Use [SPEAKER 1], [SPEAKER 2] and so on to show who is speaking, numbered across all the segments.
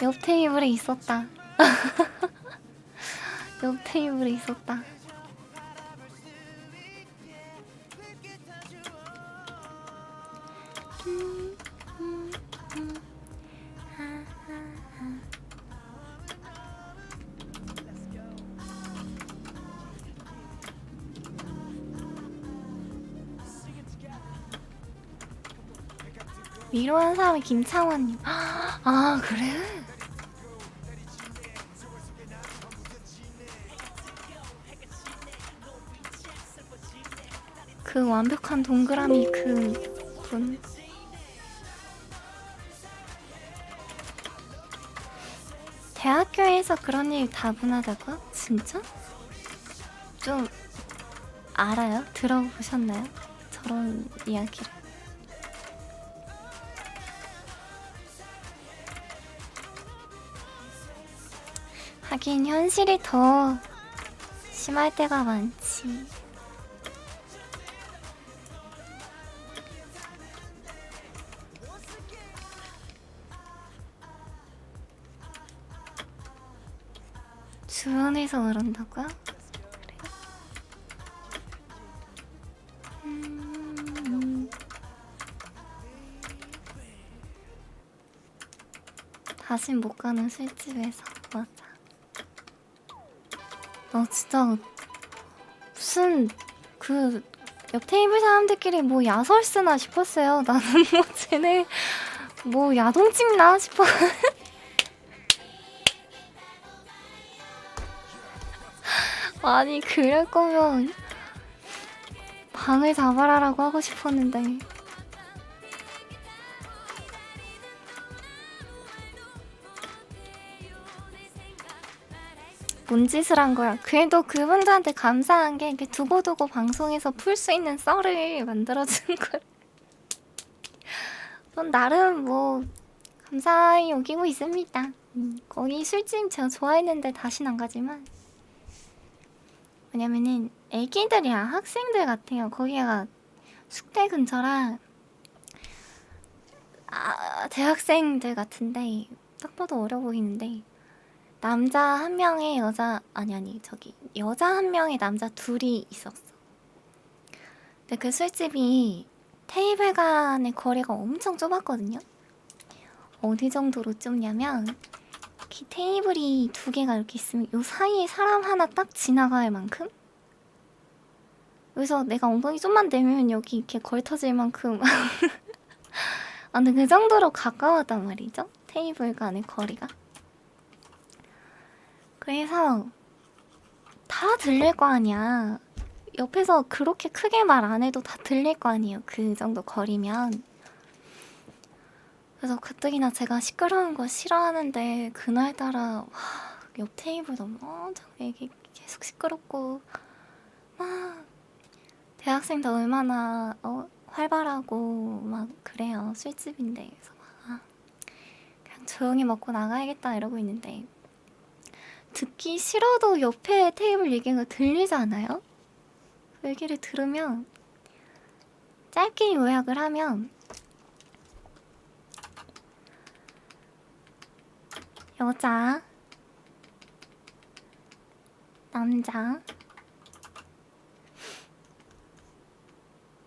[SPEAKER 1] 옆 테이블에 있었다. 옆 테이블에 있었다. 위로한 사람이 김창완님. 아 그래? 그 완벽한 동그라미 그 분. 대학교에서 그런 일 다분하다고? 진짜? 좀 알아요? 들어보셨나요? 저런 이야기를. 하긴 현실이 더 심할 때가 많지. 주변에서 그런다고요? 음, 다신 못 가는 술집에서 맞아. 나 진짜 무슨 그 옆 테이블 사람들끼리 뭐 야설 쓰나 싶었어요. 나는 뭐 쟤네 뭐 야동 찍나 싶어. 아니 그럴 거면 방을 잡아라라고 하고 싶었는데 뭔 짓을 한 거야? 그래도 그분들한테 감사한 게 이렇게 두고두고 방송에서 풀 수 있는 썰을 만들어준 거야. 전 나름 뭐 감사히 여기고 있습니다. 음, 거기 술집 제가 좋아했는데 다시는 안 가지만 왜냐면은 애기들이랑 학생들 같아요. 거기가 숙대 근처라 아, 대학생들 같은데 딱 봐도 어려 보이는데 남자 한 명에 여자 아니 아니 저기 여자 한 명에 남자 둘이 있었어. 근데 그 술집이 테이블 간의 거리가 엄청 좁았거든요. 어디 정도로 좁냐면 이렇게 테이블이 두 개가 이렇게 있으면 요 사이에 사람 하나 딱 지나갈 만큼? 그래서 내가 엉덩이 좀만 대면 여기 이렇게 걸터질 만큼. 아 근데 그 정도로 가까웠단 말이죠? 테이블 간의 거리가. 그래서 다 들릴 거 아니야. 옆에서 그렇게 크게 말 안 해도 다 들릴 거 아니에요. 그 정도 거리면 그래서 가뜩이나 제가 시끄러운 거 싫어하는데 그날따라 와, 옆 테이블도 엄청 이게 계속 시끄럽고 막 대학생도 얼마나 어, 활발하고 막 그래요 술집인데. 그래서 막 아, 그냥 조용히 먹고 나가야겠다 이러고 있는데 듣기 싫어도 옆에 테이블 얘기가 들리잖아요? 그 얘기를 들으면 짧게 요약을 하면 여자, 남자,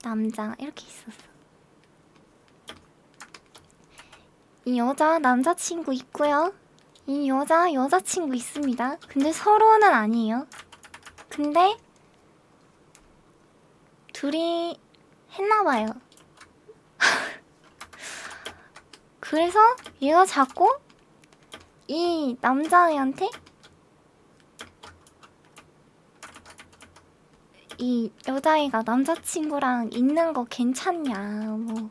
[SPEAKER 1] 남자 이렇게 있었어. 이 여자 남자친구 있고요. 이 여자 여자친구 있습니다. 근데 서로는 아니에요. 근데 둘이 했나봐요. 그래서 얘가 자꾸 이 남자애한테? 이 여자애가 남자친구랑 있는 거 괜찮냐? 뭐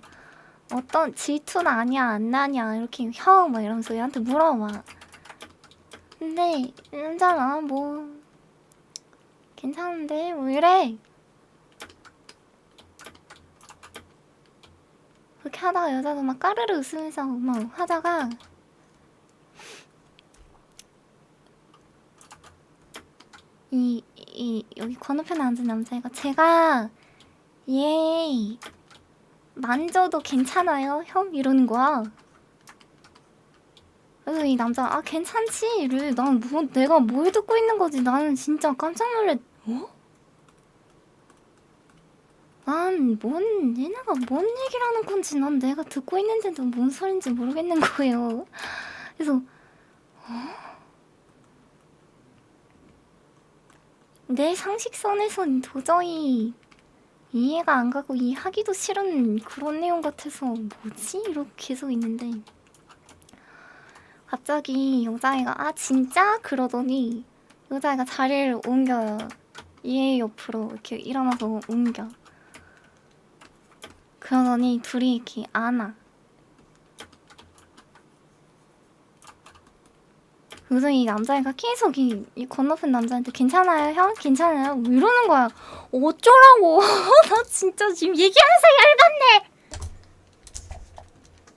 [SPEAKER 1] 어떤 질투 나냐 안 나냐 이렇게 형막 이러면서 얘한테 물어봐. 근데 이 남자는 뭐 괜찮은데? 뭐 이래. 그렇게 하다가 여자도 막 까르르 웃으면서 막 하다가 이, 이 여기 건너편에 앉은 남자애가 제가 얘 만져도 괜찮아요? 형? 이러는 거야. 그래서 이 남자 아 괜찮지를 난 뭐 내가 뭘 듣고 있는 거지? 나는 진짜 깜짝 놀래 어? 난뭔 얘네가 뭔 얘기를 하는 건지 난 내가 듣고 있는데도 뭔 소린지 모르겠는 거예요. 그래서 어? 내 상식선에선 도저히 이해가 안 가고 이해하기도 싫은 그런 내용 같아서 뭐지? 이렇게 계속 있는데 갑자기 여자애가 아 진짜? 그러더니 여자애가 자리를 옮겨요 얘 옆으로 이렇게 일어나서 옮겨 그러더니 둘이 이렇게 안아 그래서 이 남자애가 계속 이, 이 건너편 남자한테 괜찮아요 형? 괜찮아요? 뭐 이러는 거야. 어쩌라고? 나 진짜 지금 얘기하면서 열받네!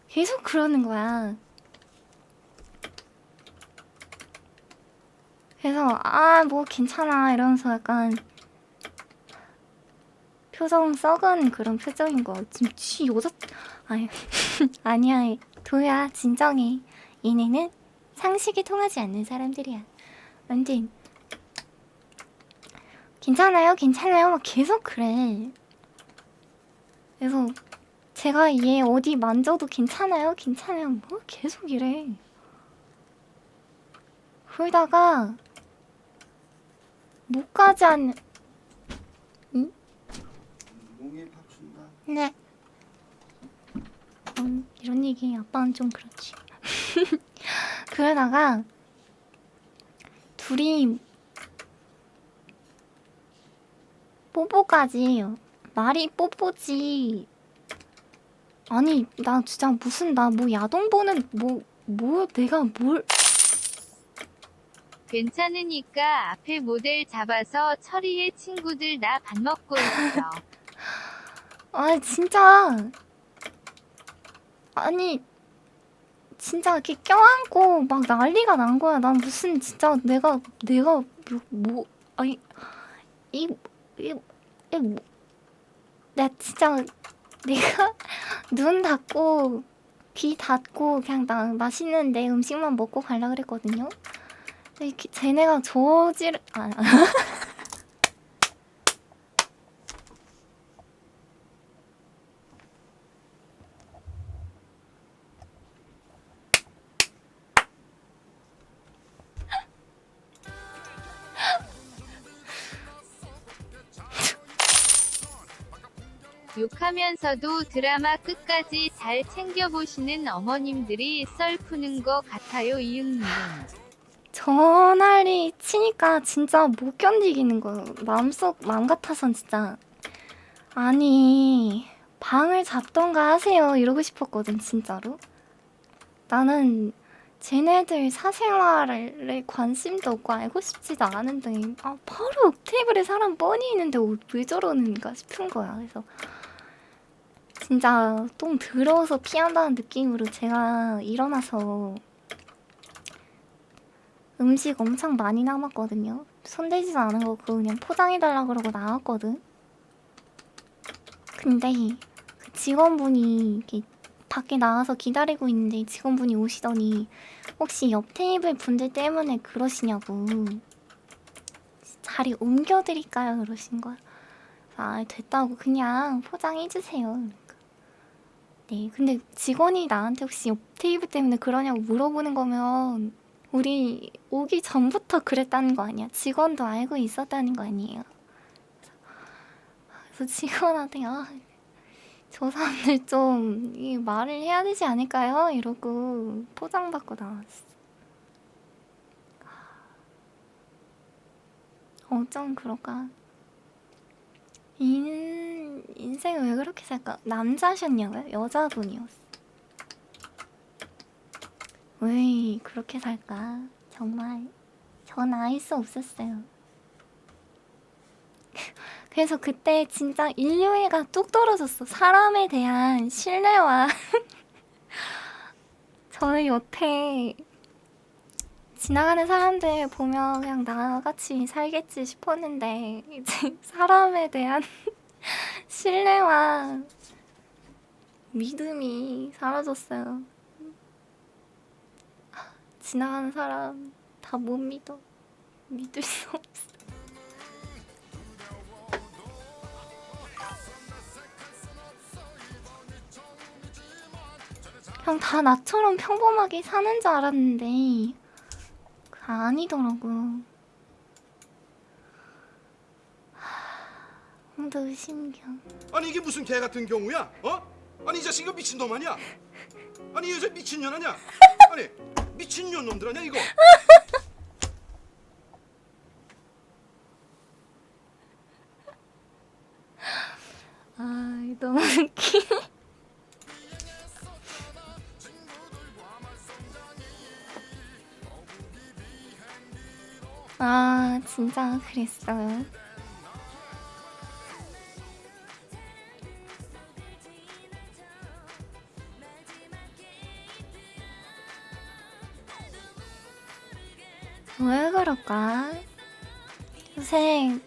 [SPEAKER 1] 계속 그러는 거야. 그래서 아 뭐 괜찮아. 이러면서 약간 표정 썩은 그런 표정인 거. 지금 지 여자 아니 아니야. 도야 진정해. 얘네는 상식이 통하지 않는 사람들이야. 완전 괜찮아요? 괜찮아요? 막 계속 그래. 그래서 제가 얘 어디 만져도 괜찮아요? 괜찮아요? 뭐 계속 이래. 그러다가 못 가지 않는
[SPEAKER 2] 몽이 밥 준다.
[SPEAKER 1] 네. 음, 이런 얘기. 아빠는 좀 그렇지. 그러다가 둘이 뽀뽀까지 말이 뽀뽀지. 아니 나 진짜 무슨 나 뭐 야동 보는 뭐뭐 내가 뭘
[SPEAKER 3] 괜찮으니까 앞에 모델 잡아서 처리해 친구들 나 밥 먹고 있어.
[SPEAKER 1] 아 진짜 아니 진짜 이렇게 껴안고 막 난리가 난 거야. 난 무슨 진짜 내가 내가 뭐, 뭐 아니 이이이뭐 나 진짜 내가 눈 닫고 귀 닫고 그냥 나 맛있는 내 음식만 먹고 가려 그랬거든요. 이렇게 쟤네가 저지를 아
[SPEAKER 3] 욕하면서도 드라마 끝까지 잘 챙겨보시는 어머님들이 썰 푸는 거 같아요. 이응님.
[SPEAKER 1] 전화리 치니까 진짜 못 견디겠는 거예요. 마음속 마음 같아선 진짜 아니 방을 잡던가 하세요 이러고 싶었거든 진짜로. 나는 쟤네들 사생활에 관심도 없고 알고 싶지도 않은데 아 바로 옆 테이블에 사람 뻔히 있는데 왜 저러는가 싶은 거야. 그래서 진짜 똥 더러워서 피한다는 느낌으로 제가 일어나서 음식 엄청 많이 남았거든요. 손대지도 않은 거 그거 그냥 포장해달라 그러고 나왔거든. 근데 그 직원분이 이렇게 밖에 나와서 기다리고 있는데 직원분이 오시더니 혹시 옆 테이블 분들 때문에 그러시냐고 자리 옮겨드릴까요? 그러신 거야. 아 됐다고 그냥 포장해주세요. 네 근데 직원이 나한테 혹시 옆 테이블 때문에 그러냐고 물어보는 거면 우리 오기 전부터 그랬다는 거 아니야? 직원도 알고 있었다는 거 아니에요? 그래서 직원한테 아, 저 사람들 좀 이 말을 해야 되지 않을까요? 이러고 포장 받고 나왔어. 어쩜 그럴까? 인 인생을 왜 그렇게 살까? 남자셨냐고요? 여자분이었어. 왜 그렇게 살까? 정말 전 알 수 없었어요. 그래서 그때 진짜 인류애가 뚝 떨어졌어. 사람에 대한 신뢰와 저는 여태 지나가는 사람들 보면 그냥 나같이 살겠지 싶었는데 이제 사람에 대한 신뢰와 믿음이 사라졌어요. 지나가는 사람 다 못 믿어. 믿을 수 없어. 그냥 다 나처럼 평범하게 사는 줄 알았는데 그 아니더라고. 하, 홍도 의심경.
[SPEAKER 4] 아니 이게 무슨 개 같은 경우야? 어? 아니 이 자식 이거 미친놈 아니야? 아니 이 여자 미친년 아니야? 아니 미친년 놈들 아니야 이거?
[SPEAKER 1] 아 진짜 그랬어요. 왜 그럴까? 요새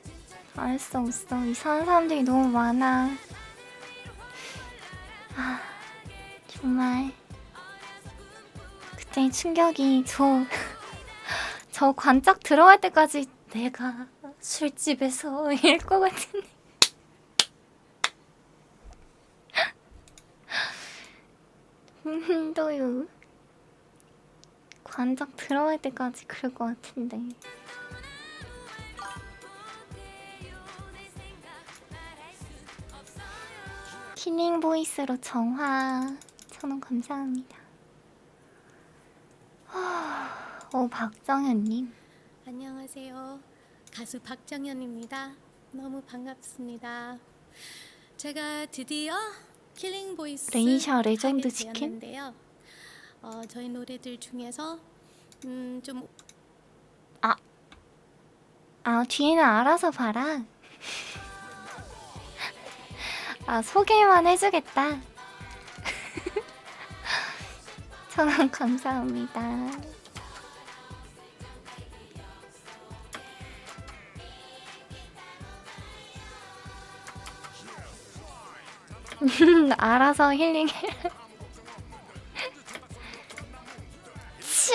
[SPEAKER 1] 알 수 없어. 이상한 사람들이 너무 많아. 아, 정말. 그때 충격이 저, 저 관짝 들어갈 때까지 내가 술집에서 이럴 것 같은데. 힘도요. 관짝 들어갈 때까지 그럴 것 같은데. 키닝 보이스로 정화 천원 감사합니다. 어 박정현님
[SPEAKER 5] 안녕하세요. 가수 박정현입니다. 너무 반갑습니다. 제가 드디어 킬링 보이스
[SPEAKER 1] 레이샤 레전드
[SPEAKER 5] 하게
[SPEAKER 1] 치킨?
[SPEAKER 5] 되었는데요. 어, 저희 노래들 중에서 음,
[SPEAKER 1] 좀아 뒤에는 알아서 봐라. 아 소개만 해주겠다. 천원 감사합니다. 알아서 힐링해. 슈.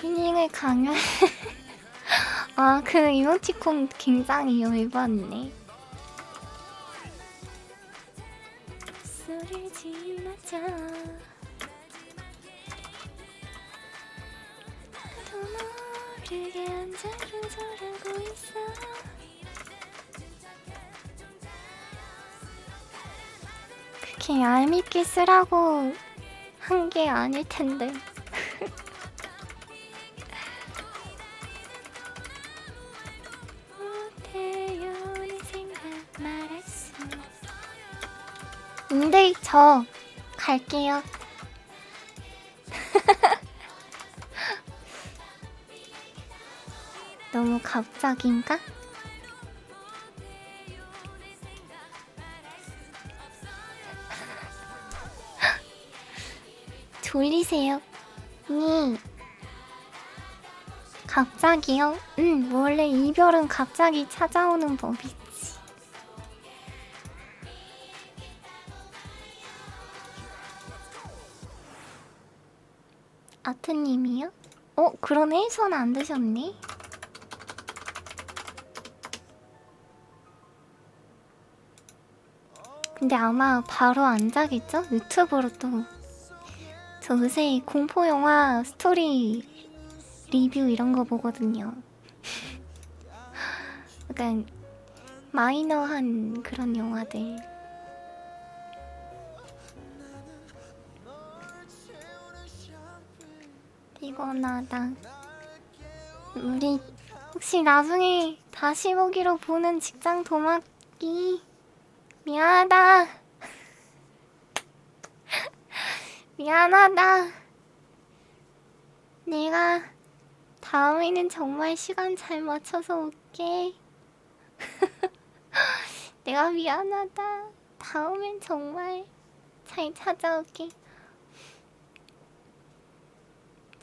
[SPEAKER 1] 힐링을 강요해. 아, 그 이모티콘 굉장히 열받네. 나도 모르게 앉아 조절하고 있어. 그렇게 얄밉게 쓰라고 한 게 아닐 텐데. 근데 저 갈게요 너무 갑작인가? 졸리세요? 니 갑자기요? 응, 원래 이별은 갑자기 찾아오는 법이지. 아트님이요? 어, 그러네? 손안 드셨네? 근데 아마 바로 안 자겠죠? 유튜브로 또. 저 요새 공포영화 스토리 리뷰 이런 거 보거든요. 약간 마이너한 그런 영화들. 피곤하다. 우리 혹시 나중에 다시 보기로 보는 직장 도마기 미안하다. 미안하다. 내가 다음에는 정말 시간 잘 맞춰서 올게. 내가 미안하다. 다음엔 정말 잘 찾아올게.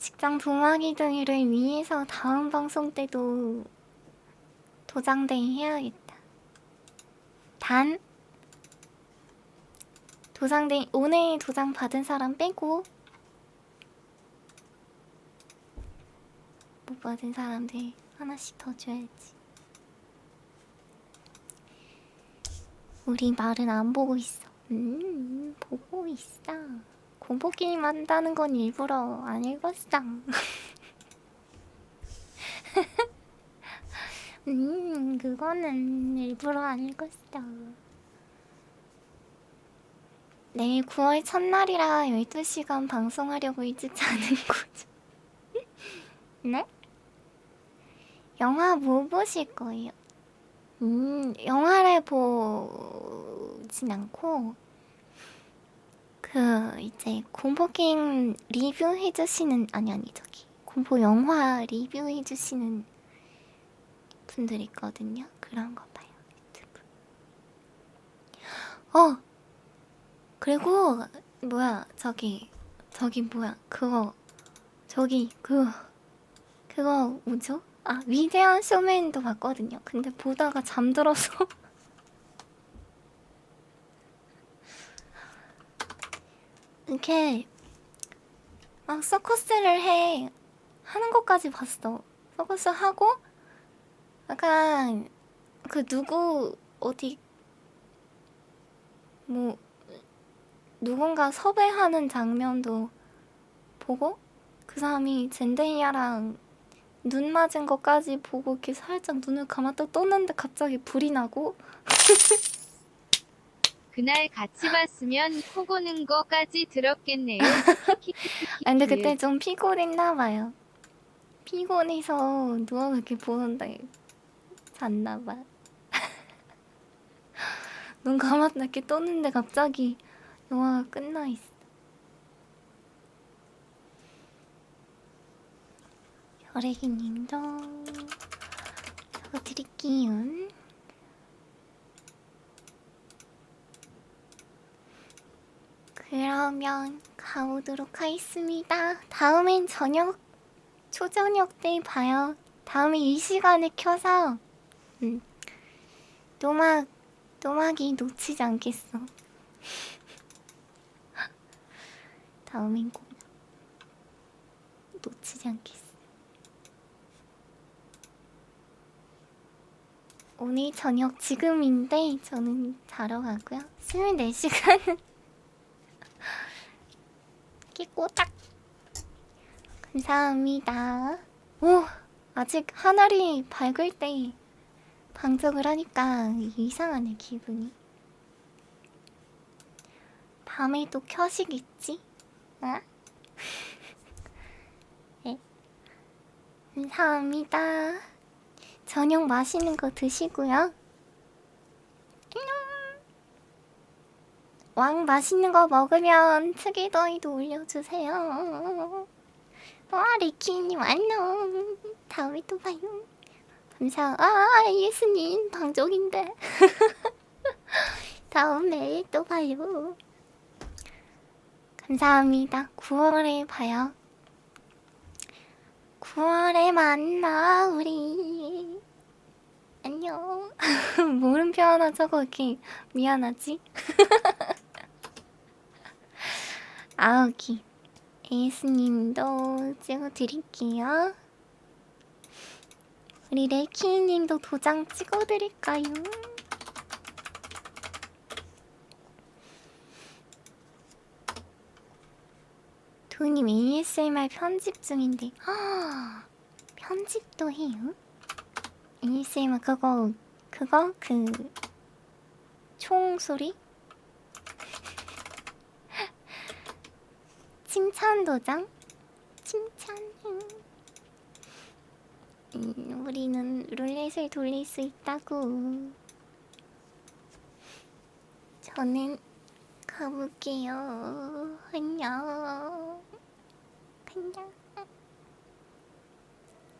[SPEAKER 1] 입장 도마기둥이를 위해서 다음 방송 때도 도장데이 해야겠다. 단 도장데이 오늘 도장 받은 사람 빼고 못 받은 사람들 하나씩 더 줘야지. 우리 말은 안 보고 있어. 음, 보고 있어. 공포 게임 한다는 건 일부러 안 읽었어. 음, 그거는 일부러 안 읽었어. 내일 9월 첫날이라 12시간 방송하려고 일찍 자는 거죠. 네? 영화 뭐 보실 거예요? 음, 영화를 보진 않고 그 이제 공포 게임 리뷰해 주시는 아니 아니 저기 공포 영화 리뷰해 주시는 분들 있거든요. 그런 거 봐요. 유튜브. 어. 그리고 뭐야? 저기 저기 뭐야? 그거 저기 그 그거 뭐죠? 아 위대한 쇼맨도 봤거든요. 근데 보다가 잠들어서 이렇게 막 서커스를 해 하는 것까지 봤어. 서커스 하고 약간 그 누구 어디 뭐 누군가 섭외하는 장면도 보고 그 사람이 젠데이아랑 눈 맞은 것까지 보고 이렇게 살짝 눈을 감았다 떴는데 갑자기 불이 나고
[SPEAKER 3] 그날 같이 봤으면 코 고는 거까지 들었겠네요.
[SPEAKER 1] 아 근데 그때 좀 피곤했나 봐요. 피곤해서 누워 이렇게 보는데 잤나 봐. 눈 감았다 이렇게 떴는데 갑자기 영화가 끝나 있어. 혈액이님도 저거 드릴게요. 그러면 가보도록 하겠습니다. 다음엔 저녁 초저녁 때 봐요. 다음에 이 시간에 켜서 음, 노막 노막이 놓치지 않겠어. 다음엔 꼭 놓치지 않겠어. 오늘 저녁 지금인데 저는 자러 가고요. 24시간은 끼 꼬딱 감사합니다. 오 아직 하늘이 밝을 때 방송을 하니까 이상하네 기분이. 밤에 또 켜시겠지? 어? 네. 감사합니다. 저녁 맛있는 거 드시고요. 안녕. 왕 맛있는 거 먹으면 특이더위도 올려주세요. 와 리키님 안녕. 다음에 또 봐요. 감사. 아 예수님 방종인데. 다음에 또 봐요. 감사합니다. 9월에 봐요. 9월에 만나 우리. 안녕. 물음표 하나 적어 이렇게 미안하지? 아우기. 에이스님도 찍어드릴게요. 우리 레키님도 도장 찍어드릴까요? 도님 ASMR 편집 중인데 아, 편집도 해요? ASMR 그거 그거 그 총소리? 칭찬 도장? 칭찬. 음, 우리는 룰렛을 돌릴 수 있다고. 저는 가볼게요. 안녕. 안녕.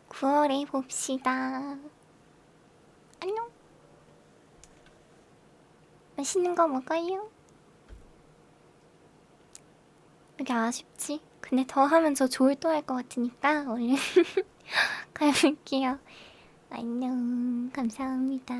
[SPEAKER 1] 9월에 봅시다. 안녕. 맛있는 거 먹어요. 왜 이렇게 아쉽지? 근데 더 하면 저 졸도할 것 같으니까 얼른 가볼게요. 안녕. 감사합니다.